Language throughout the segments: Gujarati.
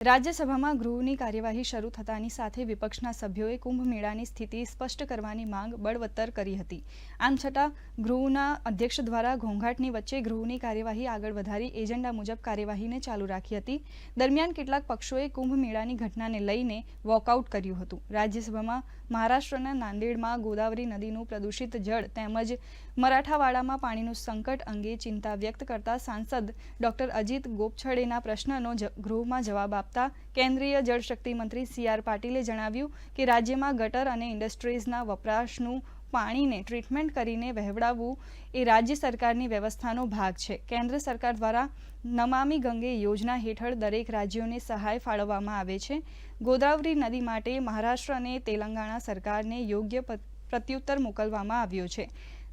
રાજ્યસભામાં ગૃહની કાર્યવાહી શરૂ થતાની સાથે વિપક્ષના સભ્યોએ કુંભ મેળાની સ્થિતિ સ્પષ્ટ કરવાની માંગ બળવત્તર કરી હતી. આમ છતાં, ગૃહના અધ્યક્ષ દ્વારા ઘોંઘાટની વચ્ચે ગૃહની કાર્યવાહી આગળ વધારી એજન્ડા મુજબ કાર્યવાહીને ચાલુ રાખી હતી. દરમિયાન કેટલાક પક્ષોએ કુંભ મેળાની ઘટનાને લઈને વોકઆઉટ કર્યું હતું. રાજ્યસભામાં મહારાષ્ટ્રના નાંદેડમાં ગોદાવરી નદીનું પ્રદૂષિત જળ તેમજ મરાઠાવાડામાં પાણીનું સંકટ અંગે ચિંતા વ્યક્ત કરતા સાંસદ ડોક્ટર અજીત ગોપછડેના પ્રશ્નનો ગૃહમાં જવાબ આપતા કેન્દ્રીય જળશક્તિ મંત્રી સી આર પાટીલે જણાવ્યું કે રાજ્યમાં ગટર અને ઇન્ડસ્ટ્રીઝના વપરાશનું પાણીને ટ્રીટમેન્ટ કરીને વહેવડાવવું એ રાજ્ય સરકારની વ્યવસ્થાનો ભાગ છે. કેન્દ્ર સરકાર દ્વારા નમામી ગંગે યોજના હેઠળ દરેક રાજ્યોને સહાય ફાળવવામાં આવે છે. ગોદાવરી નદી માટે મહારાષ્ટ્ર અને તેલંગાણા સરકારને યોગ્ય પ્રત્યુત્તર મોકલવામાં આવ્યો છે.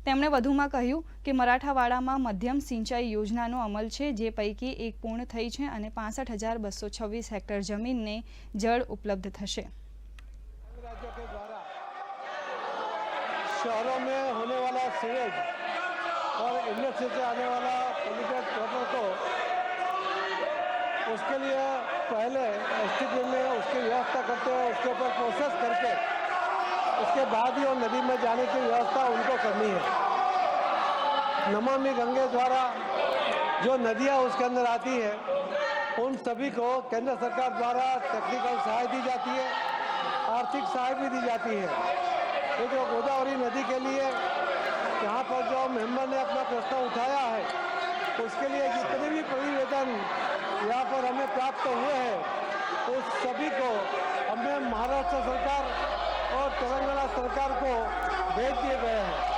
તેમણે વધુમાં કહ્યું કે મરાઠાવાડામાં મધ્યમ સિંચાઈ યોજનાનો અમલ છે જે પૈકી એક પૂર્ણ થઈ છે અને પાસઠ હજાર બસો છવ્વીસ હેક્ટર જમીનને જળ ઉપલબ્ધ થશે राज्यों के द्वारा शहरों में होने वाला सीवेज और इंडस्ट्री से आने वाला पोल्यूटेड वाटर को उसके लिए पहले एस में उसकी व्यवस्था करते हैं उसके ऊपर प्रोसेस करके उसके बाद ही वो नदी में जाने की व्यवस्था उनको करनी है। नमामि गंगे द्वारा जो नदियाँ उसके अंदर आती है, उन सभी को केंद्र सरकार द्वारा टेक्निकल सहाय दी जाती है, आर्थिक सहाय भी दी जाती है। ये जो गोदावरी नदी के लिए यहाँ पर जो मेंबर ने अपना प्रश्न उठाया है, उसके लिए जितने भी परिवेदन यहाँ पर हमें प्राप्त हुए हैं, उस सभी को सरकार को भेज दिए गए हैं